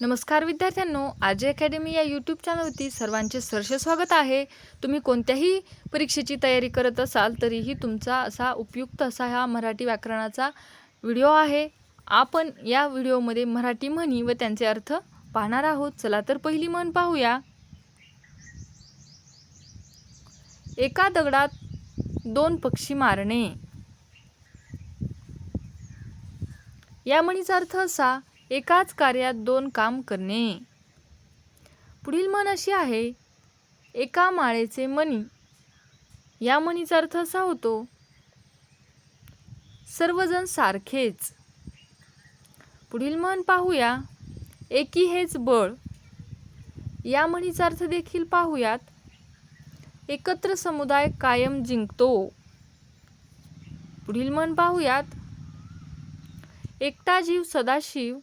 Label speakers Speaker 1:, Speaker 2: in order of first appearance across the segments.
Speaker 1: नमस्कार विद्यार्थ्यांनो आजे अकॅडमी या यूट्यूब चॅनलवरती सर्वांचे सरसे स्वागत आहे. तुम्ही कोणत्याही परीक्षेची तयारी करत असाल तरीही तुमचा असा उपयुक्त असा हा मराठी व्याकरणाचा व्हिडिओ आहे. आपण या व्हिडिओमध्ये मराठी म्हणी व त्यांचे अर्थ पाहणार आहोत. चला तर पहिली म्हण पाहूया. एका दगडात दोन पक्षी मारणे. या म्हणीचा अर्थ असा एकाच कार्यात दोन काम करणे. पुढील म्हण अशी आहे एका माळेचे मणी. या म्हणीचा अर्थ असा होतो सर्वजण सारखेच. पुढील म्हण पाहूया एकी हेच बळ. या म्हणीचा अर्थ देखील पाहूयात एकत्र समुदाय कायम जिंकतो. पुढील म्हण पाहूयात एकटा जीव सदाशिव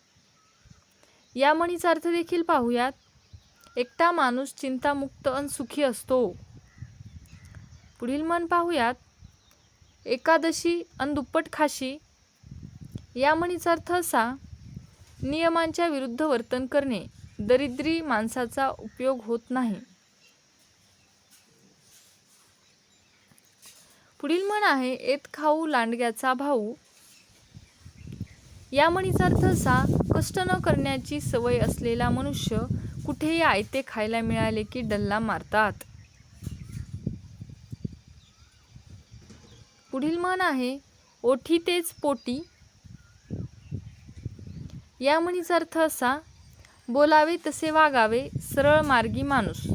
Speaker 1: या म्हणीचा अर्थ देखील पाहूयात. एकटा माणूस चिंतामुक्त अन सुखी असतो. पुढील मन पाहूयात. एकादशी अन दुप्पट खाशी. या म्हणीचा अर्थ असा नियमांच्या विरुद्ध वर्तन करणे दरिद्री माणसाचा उपयोग होत नाही. पुढील म्हण आहे एत खाऊ लांडग्याचा भाऊ. या म्हणीचा अर्थ असा कष्ट न करण्याची सवय असलेला मनुष्य कुठेही आयते खायला मिळाले की डल्ला मारतात. पुढील म्हण आहे ओठी तेच पोटी. या म्हणीचा अर्थ असा बोलावे तसे वागावे सरळ मार्गी माणूस.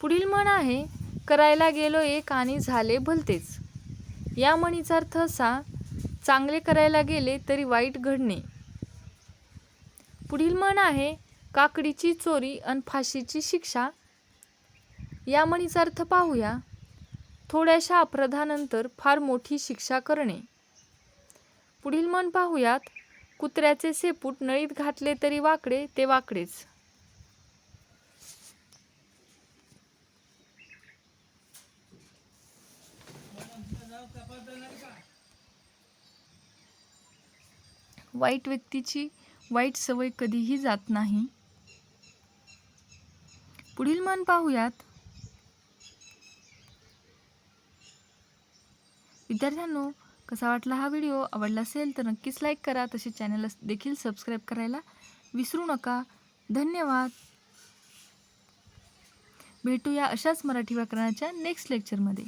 Speaker 1: पुढील म्हण आहे करायला गेलो एक आणि झाले भलतेच. या म्हणीचा अर्थ असा चांगले करायला गेले तरी वाईट घडणे. पुढील म्हण आहे काकडीची चोरी आणि फाशीची शिक्षा. या म्हणीचा अर्थ पाहूया. थोड्याशा अपराधानंतर फार मोठी शिक्षा करणे. पुढील म्हण पाहूयात कुत्र्याचे सेपूट नळीत घातले तरी वाकडे ते वाकडेच. वाईट व्यक्तीची वाईट सवय कधीही जात नाही. पुढील मन पाहूयात. विद्यार्थ्यांनो कसा वाटला हा व्हिडिओ? आवडला असेल तर नक्कीच लाईक करा. तसे चॅनलला देखील सबस्क्राईब करायला विसरू नका. धन्यवाद. भेटूया अशाच मराठी व्याकरणाच्या नेक्स्ट लेक्चरमध्ये